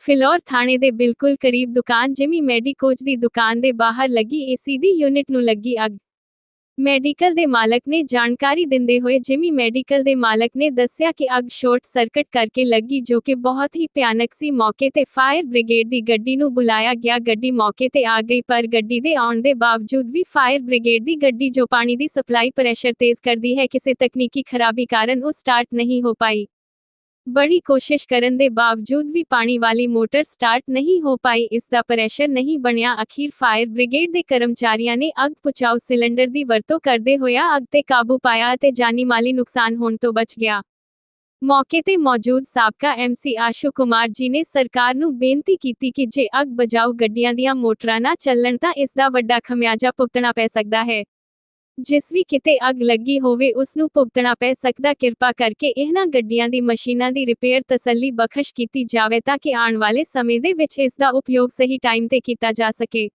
ਫਿਲੌਰ ਥਾਣੇ ਦੇ ਬਿਲਕੁਲ ਕਰੀਬ ਦੁਕਾਨ ਜਿਮੀ ਮੈਡੀਕੋਚ ਦੀ ਦੁਕਾਨ ਦੇ ਬਾਹਰ ਲੱਗੀ ਏਸੀ ਦੀ ਯੂਨਿਟ ਨੂੰ ਲੱਗੀ ਅੱਗ। ਮੈਡੀਕਲ ਦੇ ਮਾਲਕ ਨੇ ਜਾਣਕਾਰੀ ਦਿੰਦੇ ਹੋਏ ਜਿਮੀ ਮੈਡੀਕਲ ਦੇ ਮਾਲਕ ਨੇ ਦੱਸਿਆ ਕਿ ਅੱਗ ਸ਼ਾਰਟ ਸਰਕਟ ਕਰਕੇ ਲੱਗੀ ਜੋ ਕਿ ਬਹੁਤ ਹੀ ਭਿਆਨਕ ਸੀ। ਮੌਕੇ ਤੇ ਫਾਇਰ ਬ੍ਰਿਗੇਡ ਦੀ ਗੱਡੀ ਨੂੰ ਬੁਲਾਇਆ ਗਿਆ। ਗੱਡੀ ਮੌਕੇ ਤੇ ਆ ਗਈ, ਪਰ ਗੱਡੀ ਦੇ ਆਉਣ ਦੇ ਬਾਵਜੂਦ ਵੀ ਫਾਇਰ ਬ੍ਰਿਗੇਡ ਦੀ ਗੱਡੀ ਜੋ ਪਾਣੀ ਦੀ ਸਪਲਾਈ ਪ੍ਰੈਸ਼ਰ ਤੇਜ਼ ਕਰਦੀ ਹੈ, ਕਿਸੇ ਤਕਨੀਕੀ ਖਰਾਬੀ ਕਾਰਨ ਉਹ ਸਟਾਰਟ ਨਹੀਂ ਹੋ ਪਾਈ। ਬੜੀ ਕੋਸ਼ਿਸ਼ ਕਰਨ ਦੇ ਬਾਵਜੂਦ ਵੀ ਪਾਣੀ ਵਾਲੀ ਮੋਟਰ ਸਟਾਰਟ ਨਹੀਂ ਹੋ ਪਾਈ, ਇਸ ਦਾ ਪ੍ਰੈਸ਼ਰ ਨਹੀਂ ਬਣਿਆ। ਅਖੀਰ ਫਾਇਰ ਬ੍ਰਿਗੇਡ ਦੇ ਕਰਮਚਾਰੀਆਂ ਨੇ ਅੱਗ ਪੁਚਾਉ ਸਿਲੰਡਰ ਦੀ ਵਰਤੋਂ ਕਰਦੇ ਹੋਇਆ ਅੱਗ ਤੇ ਕਾਬੂ ਪਾਇਆ ਅਤੇ ਜਾਨੀ ਮਾਲੀ ਨੁਕਸਾਨ ਹੋਣ ਤੋਂ ਬਚ ਗਿਆ। ਮੌਕੇ ਤੇ ਮੌਜੂਦ ਸਾਬਕਾ ਐਮਸੀ ਆਸ਼ੂ ਕੁਮਾਰ ਜੀ ਨੇ ਸਰਕਾਰ ਨੂੰ ਬੇਨਤੀ ਕੀਤੀ ਕਿ ਜੇ ਅੱਗ ਬਜਾਊ ਗੱਡੀਆਂ ਦੀਆਂ ਮੋਟਰਾਂ ਨਾ ਚੱਲਣ ਤਾਂ ਇਸ ਦਾ ਵੱਡਾ ਖਮਿਆਜਾ ਭੁਗਤਣਾ ਪੈ ਸਕਦਾ ਹੈ। ਜਿਸ ਵੀ ਕਿਤੇ ਅੱਗ ਲੱਗੀ ਹੋਵੇ ਉਸ ਨੂੰ ਭੁਗਤਣਾ ਪੈ ਸਕਦਾ ਕਿਰਪਾ ਕਰਕੇ ਇਹਨਾਂ ਗੱਡੀਆਂ ਦੀ ਮਸ਼ੀਨਾਂ ਦੀ ਰਿਪੇਅਰ ਤਸੱਲੀ ਬਖਸ਼ ਕੀਤੀ ਜਾਵੇ ਤਾਂ ਕਿ ਆਉਣ ਵਾਲੇ ਸਮੇਂ ਦੇ ਵਿੱਚ ਇਸ ਦਾ ਉਪਯੋਗ ਸਹੀ ਟਾਈਮ ਤੇ ਕੀਤਾ ਜਾ ਸਕੇ।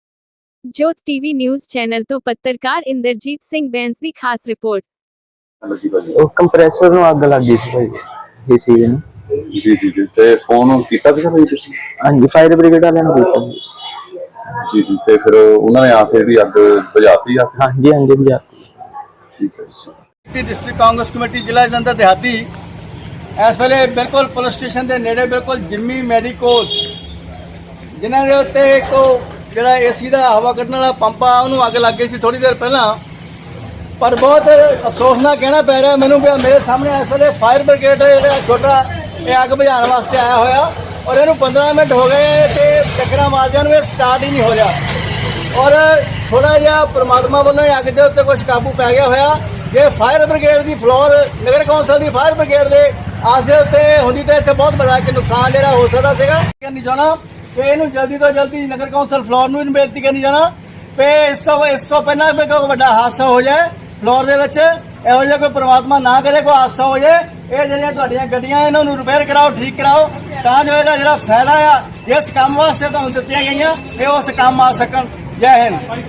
ਜੋਤ ਟੀਵੀ ਨਿਊਜ਼ ਚੈਨਲ ਤੋਂ ਪੱਤਰਕਾਰ ਇੰਦਰਜੀਤ ਸਿੰਘ ਬੈਂਸ ਦੀ ਖਾਸ ਰਿਪੋਰਟ। ਉਹ ਕੰਪਰੈਸਰ ਨੂੰ ਅੱਗ ਲੱਗ ਗਈ ਸੀ ਭਾਈ ਏਸੀ ਨੂੰ ਜੀ ਜੀ ਜੀ ਤੇ ਫੋਨ ਕੀਤਾ ਸੀ ਭਾਈ ਤੁਸੀਂ? ਹਾਂਜੀ ਫਾਇਰ ਬ੍ਰਿਗੇਡ ਵਾਲਿਆਂ ਨੂੰ ਕੀਤਾ। ਜੀ। ਜੀ ਤੇ ਫਿਰ ਉਹਨਾਂ ਨੇ ਆ ਕੇ ਜਿਹੜੀ ਅੱਗ ਬੁਝਾਤੀ ਆ? ਕੇ? ਹਾਂਜੀ ਹਾਂਜੀ ਭਜਾ ਠੀਕ ਹੈ ਜੀ। ਡਿਸਟ੍ਰਿਕਟ ਕਾਂਗਰਸ ਕਮੇਟੀ ਜ਼ਿਲ੍ਹਾ ਜਲੰਧਰ ਦਿਹਾਤੀ। ਇਸ ਵੇਲੇ ਬਿਲਕੁਲ ਪੁਲਿਸ ਸਟੇਸ਼ਨ ਦੇ ਨੇੜੇ ਬਿਲਕੁਲ ਜਿੰਮੀ ਮੈਡੀਕੋਲ ਜਿਨ੍ਹਾਂ ਦੇ ਉੱਤੇ ਇੱਕ ਉਹ ਜਿਹੜਾ ਏਸੀ ਦਾ ਹਵਾ ਕੱਢਣ ਵਾਲਾ ਪੰਪ ਆ ਉਹਨੂੰ ਅੱਗ ਲੱਗ ਗਈ ਸੀ ਥੋੜੀ ਦੇਰ ਪਹਿਲਾਂ। ਪਰ ਬਹੁਤ ਅਫਸੋਸ ਨਾਲ ਕਹਿਣਾ ਪੈ ਰਿਹਾ ਮੈਨੂੰ ਆਹ ਮੇਰੇ ਸਾਹਮਣੇ ਇਸ ਵੇਲੇ ਫਾਇਰ ਬ੍ਰਿਗੇਡ ਜਿਹੜਾ ਛੋਟਾ ਇਹ ਅੱਗ ਬੁਝਾਉਣ ਵਾਸਤੇ ਆਇਆ ਹੋਇਆ। ਔਰ ਇਹਨੂੰ 15 ਮਿੰਟ ਹੋ ਗਏ ਤੇ ਟੱਕਰਾਂ ਮਾਰਦਿਆਂ ਨੂੰ ਇਹ ਸਟਾਰਟ ਹੀ ਨਹੀਂ ਹੋ ਰਿਹਾ। ਔਰ ਥੋੜਾ ਜਿਹਾ ਪ੍ਰਮਾਤਮਾ ਵੱਲੋਂ ਹੀ ਅੱਗ ਦੇ ਉੱਤੇ ਕੁਝ ਕਾਬੂ ਪੈ ਗਿਆ ਹੋਇਆ। ਜੇ ਫਾਇਰ ਬ੍ਰਿਗੇਡ ਦੀ ਫਲੋਰ ਨਗਰ ਕੌਂਸਲ ਦੀ ਫਾਇਰ ਬ੍ਰਿਗੇਡ ਦੇ ਆਸ ਦੇ ਉੱਤੇ ਹੁੰਦੀ ਤਾਂ ਇੱਥੇ ਬਹੁਤ ਵੱਡਾ ਕਿ ਨੁਕਸਾਨ ਜਿਹੜਾ ਹੋ ਸਕਦਾ ਸੀਗਾ। ਕਰਨੀ ਚਾਹਣਾ ਕਿ ਇਹਨੂੰ ਜਲਦੀ ਤੋਂ ਜਲਦੀ ਨਗਰ ਕੌਂਸਲ ਫਲੋਰ ਨੂੰ ਵੀ ਬੇਨਤੀ ਕਰਨੀ ਚਾਹਣਾ ਕਿ ਇਸ ਤੋਂ ਇਸ ਤੋਂ ਪਹਿਲਾਂ ਵੀ ਕੋਈ ਵੱਡਾ ਹਾਦਸਾ ਹੋ ਜਾਏ ਫਲੋਰ ਦੇ ਵਿੱਚ, ਇਹੋ ਜਿਹਾ ਕੋਈ ਪ੍ਰਮਾਤਮਾ ਨਾ ਕਰੇ, ਕੋਈ ਹਾਦਸਾ ਹੋ ਜਾਏ, ਇਹ ਜਿਹੜੀਆਂ ਤੁਹਾਡੀਆਂ ਗੱਡੀਆਂ, ਇਹਨਾਂ ਨੂੰ ਰਿਪੇਅਰ ਕਰਾਓ, ਠੀਕ ਕਰਾਓ। ਤਾਂ ਜੋ ਇਹਦਾ ਜਿਹੜਾ ਫਾਇਦਾ ਆ, ਇਸ ਕੰਮ ਵਾਸਤੇ ਤੁਹਾਨੂੰ ਦਿੱਤੀਆਂ ਗਈਆਂ, ਇਹ ਉਸ ਕੰਮ ਆ ਸਕਣ। ਜੈ ਹਿੰਦ।